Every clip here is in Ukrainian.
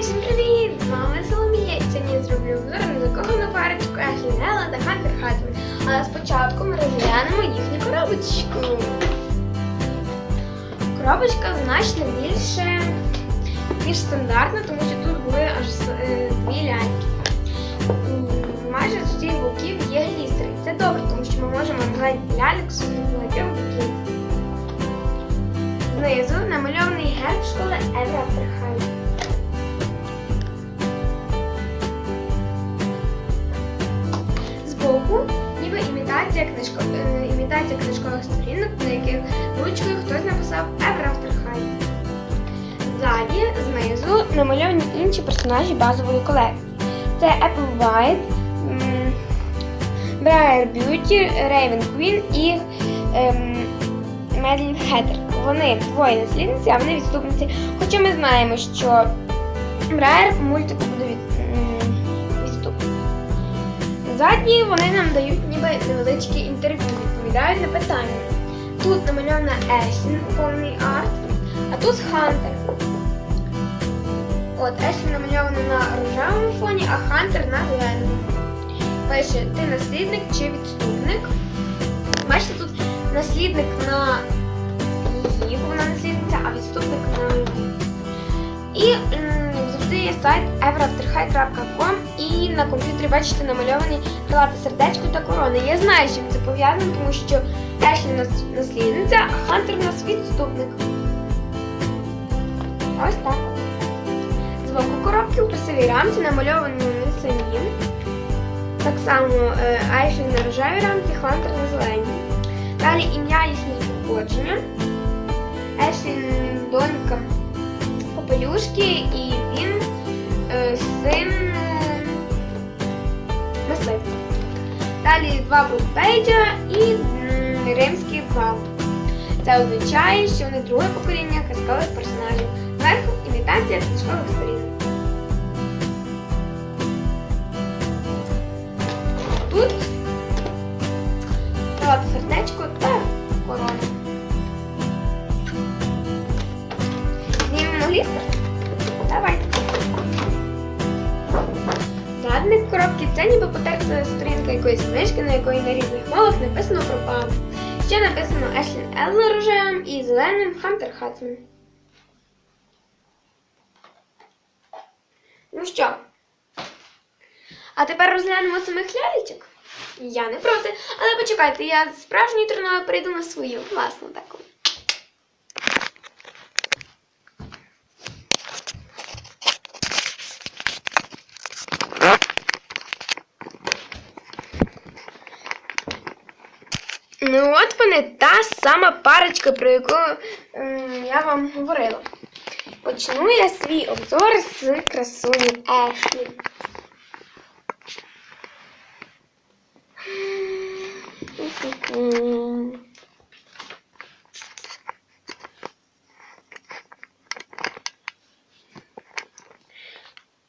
Всім привіт! З вами Соломія. І Сьогодні я зроблю обзор на закохану парочку Ешлі Нелла та Хантер Хатман. Але спочатку ми розглянемо їхню коробочку. Коробочка значно більше, ніж стандартна, тому що тут були аж е, дві ляльки. Майже з усіх боків є глістери. Це добре, тому що ми можемо назвати ляльок з багатьох боків. Знизу намальований герб школи Евра Афтерхайм. Збоку ніби імітація, книжко, е, імітація книжкових сторінок, на яких ручкою хтось написав Евра Афтерхайм. Ззаді, знизу, намальовані інші персонажі базової колекції. Це Applewhite, м, Briar Beauty, Raven Queen і ем, Медлін Хеттер. Вони двоє наслідниці, а вони відступниці. Хоча ми знаємо, що Брайер мультику буде Ззаді вони нам дають ніби невеличкі інтерв'ю, відповідають на питання. Тут намальована Ешлін, повний арт, а тут Хантер. От Ешлін намальована на рожевому фоні, а Хантер на зеленому. Пише, ти наслідник чи відступник. Бачите, тут наслідник на її, бо вона наслідниця, а відступник на. І сайт everafterhigh.com і на комп'ютері бачите намальовані крилате сердечко та корони. Я знаю, чим це пов'язано, тому що Ешлі у нас наслідниця, а Хантер у нас відступник. Ось так. З боку коробки у писовій рамці намальовані вони самі. Так само е, Айшлі на рожевій рамці, Хантер на зеленій. Далі ім'я їхнє походження. Ешлін донька Попелюшки і він е, син е, мисливця. Далі два брукпейджа і римський вал. Це означає, що вони друге покоління казкових персонажів. Зверху імітація книжкових сторінок. Тут Салат сердечко та корона. Знімемо глістер? Задник коробки це ніби потерта сторінка якоїсь книжки, на якої на різних мовах написано про пау. Ще написано Ешлін Елла рожевим і зеленим Хантер Хатман. Ну що? А тепер розглянемо самих лялечок. Я не проти. Але почекайте, я з справжньої треною перейду на свою власну таку. Ну от вони та сама парочка, про яку ем, я вам говорила. Почну я свій обзор з красуні Ешлі.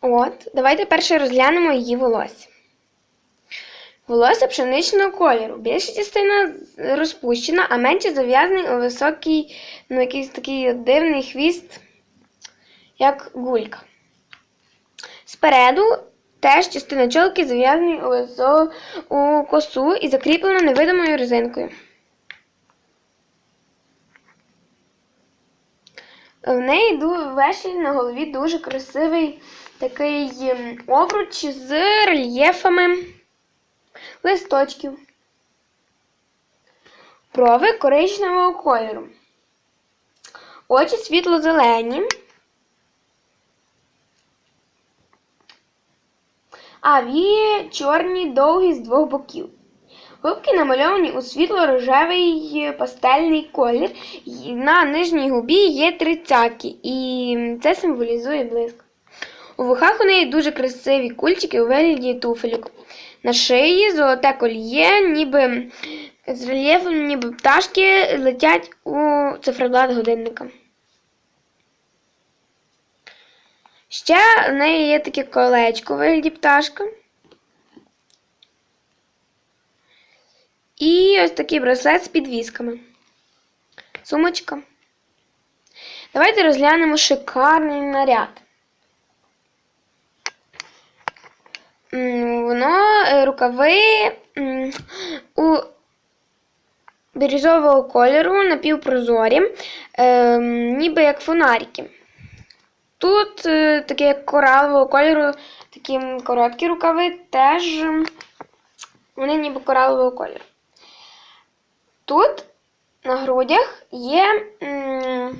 От, давайте перше розглянемо її волосся. Волосся пшеничного кольору. Більша частина розпущена, а менше зав'язаний у високий, ну, якийсь такий дивний хвіст, як гулька. Спереду теж частина чолки зав'язаний у, косу і закріплена невидимою резинкою. В неї ду- на голові дуже красивий такий ем, обруч з рельєфами листочків. Брови коричневого кольору. Очі світло-зелені. А вії чорні довгі з двох боків. Губки намальовані у світло-рожевий пастельний колір. На нижній губі є тридцятки, і це символізує блиск. У вухах у неї дуже красиві кульчики у вигляді туфелік. На шиї золоте кольє, ніби з рельєфом, ніби пташки летять у циферблат годинника. Ще в неї є таке колечко у вигляді пташка. І ось такий браслет з підвісками. Сумочка. Давайте розглянемо шикарний наряд. воно е, рукави у бірюзового кольору напівпрозорі, е, ніби як фонарики. Тут е, таке коралового кольору, такі короткі рукави, теж вони ніби коралового кольору. Тут на грудях є м,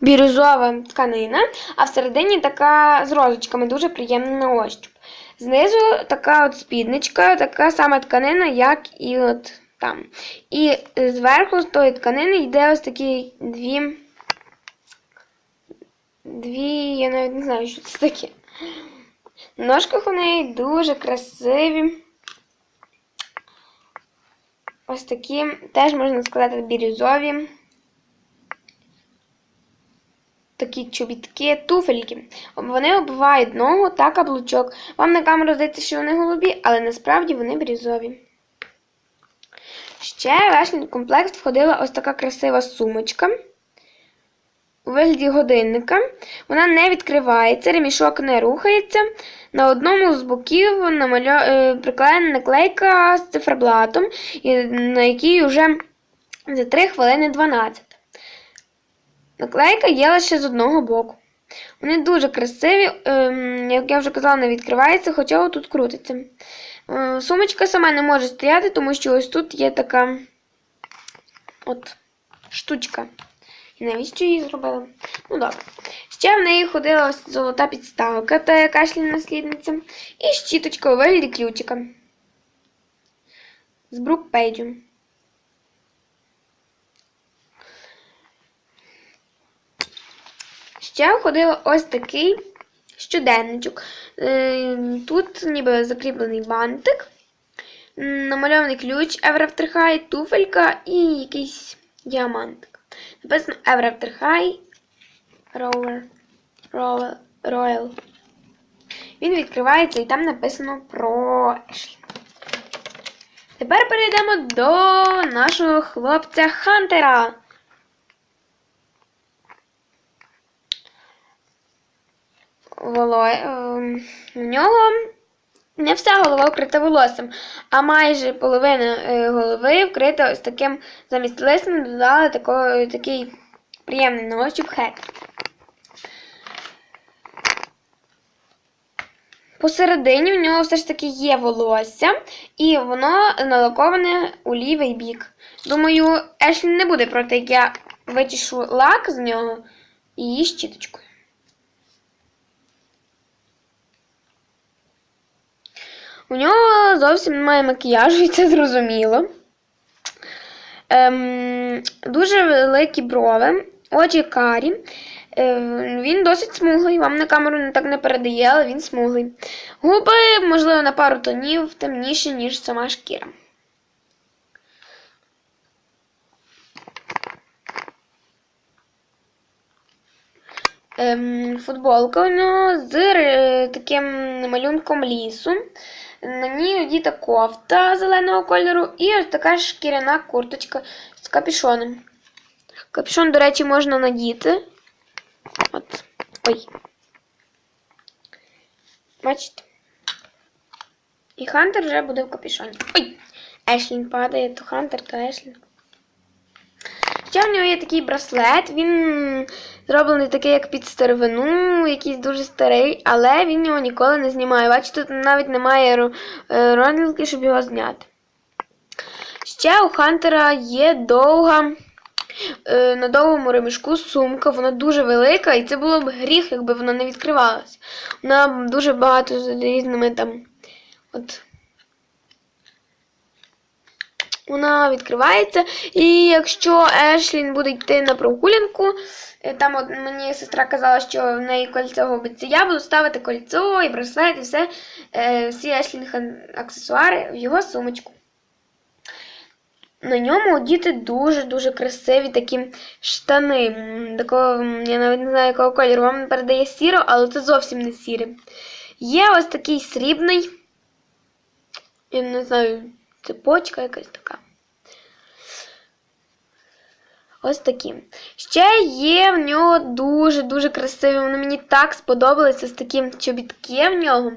бірюзова тканина, а всередині така з розочками, дуже приємна на ощуп. Знизу така от спідничка, така сама тканина, як і от там. І зверху з тої тканини йде ось такі дві. Дві, я навіть не знаю, що це таке. На ножках у неї дуже красиві. Ось такі, теж можна сказати, бірюзові. Такі чобітки, туфельки. Вони оббивають ногу та каблучок. Вам на камеру здається, що вони голубі, але насправді вони бірюзові. Ще в верхній комплект входила ось така красива сумочка. У вигляді годинника. Вона не відкривається, ремішок не рухається. На одному з боків намальо... е, приклеєна наклейка з циферблатом, на якій вже за 3 хвилини 12. Наклейка є лише з одного боку. Вони дуже красиві, ем, як я вже казала, не відкривається, хоча тут крутиться. Е, Сумочка сама не може стояти, тому що ось тут є така от штучка. І навіщо її зробили? Ну добре. Ще в неї ходила ось золота підставка та кашляна наслідниця. І щіточка у вигляді ключика. З брукпейджу. Ще входила ось такий щоденничок. Е, Тут ніби закріплений бантик, намальований ключ High, туфелька і якийсь діамантик. Написано High Roller, Royal, Royal. Він відкривається і там написано про Ешлі. Тепер перейдемо до нашого хлопця Хантера. Воло... ем, В нього не вся голова вкрита волоссям, а майже половина е, голови вкрита ось таким замість лисом додали тако, такий приємний на ощуп хет. Посередині в нього все ж таки є волосся, і воно налаковане у лівий бік. Думаю, Ешлі не буде проти, як я вичішу лак з нього її щіточкою. У нього зовсім немає макіяжу, і це зрозуміло. Ем, дуже великі брови, очі карі. Ем, він досить смуглий, вам на камеру не так не передає, але він смуглий. Губи, можливо, на пару тонів темніші, ніж сама шкіра. Ем, футболка у нього з е, таким малюнком лісу. На ній одіта кофта зеленого кольору і ось така шкіряна курточка з капюшоном. Капюшон, до речі, можна надіти. От. Ой. Бачите? І Хантер вже буде в капюшоні. Ой! Ешлін падає, то Хантер, то Ешлін. Ще в нього є такий браслет, він зроблений такий, як під старовину, якийсь дуже старий, але він його ніколи не знімає. Бачите, тут навіть немає ро- е, щоб його зняти. Ще у Хантера є довга, е, на довгому ремішку сумка, вона дуже велика, і це було б гріх, якби вона не відкривалася. Вона дуже багато з різними там. От вона відкривається. І якщо Ешлін буде йти на прогулянку, е, там от мені сестра казала, що в неї кольцо губиться, я буду ставити кольцо і браслет, і все, е, всі Ешлін аксесуари в його сумочку. На ньому одіти дуже-дуже красиві такі штани. Такого, я навіть не знаю, якого кольору. Вам передає сіро, але це зовсім не сіре. Є ось такий срібний. Я не знаю, цепочка якась така. Ось такі. Ще є в нього дуже-дуже красиві. Вони мені так сподобалися. Ось такі чобітки в нього.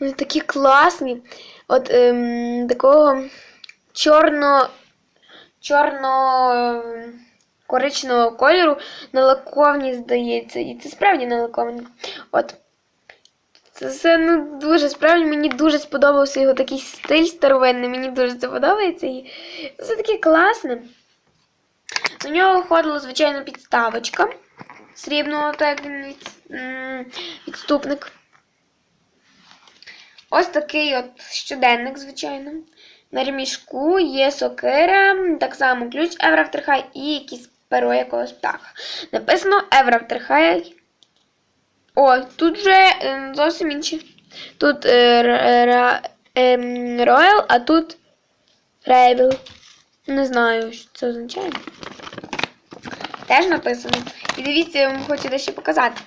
Вони такі класні. От ем, такого чорно чорно ем, кольору налаковні, здається. І це справді налаковні. От. Це все ну, дуже справді, мені дуже сподобався його такий стиль старовинний, мені дуже це подобається. І це таке класне. До нього входила, звичайно, підставочка срібного, так він від, відступник. Ось такий от щоденник, звичайно. На ремішку є сокира, так само ключ Евроавтерхай і якийсь перо якогось птаха. Написано Евроавтерхай. О, тут вже е, зовсім інші. Тут е, ра- ем, Royal, а тут Rebel. Не знаю, що це означає. Теж написано. І дивіться, я вам хочу дещо показати.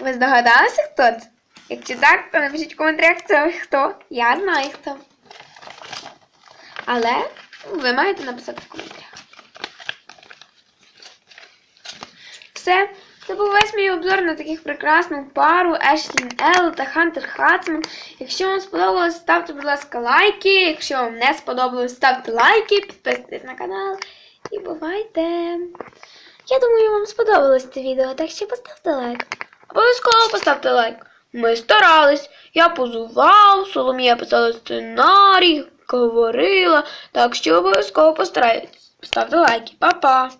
Ви здогадалися, хто це? Якщо так, то напишіть в коментарях, це хто. Я знаю хто. Але ви маєте написати в коментарях. Все. Це був весь мій обзор на таких прекрасну пару Ешлін Ел та Хантер Хатсман. Якщо вам сподобалось, ставте, будь ласка, лайки. Якщо вам не сподобалось, ставте лайки, підписуйтесь на канал і бувайте! Я думаю, вам сподобалось це відео, так що поставте лайк. Обов'язково поставте лайк. Ми старались, я позував, Соломія писала сценарій, говорила, так що обов'язково постарайтесь. Ставте лайки. Па-па!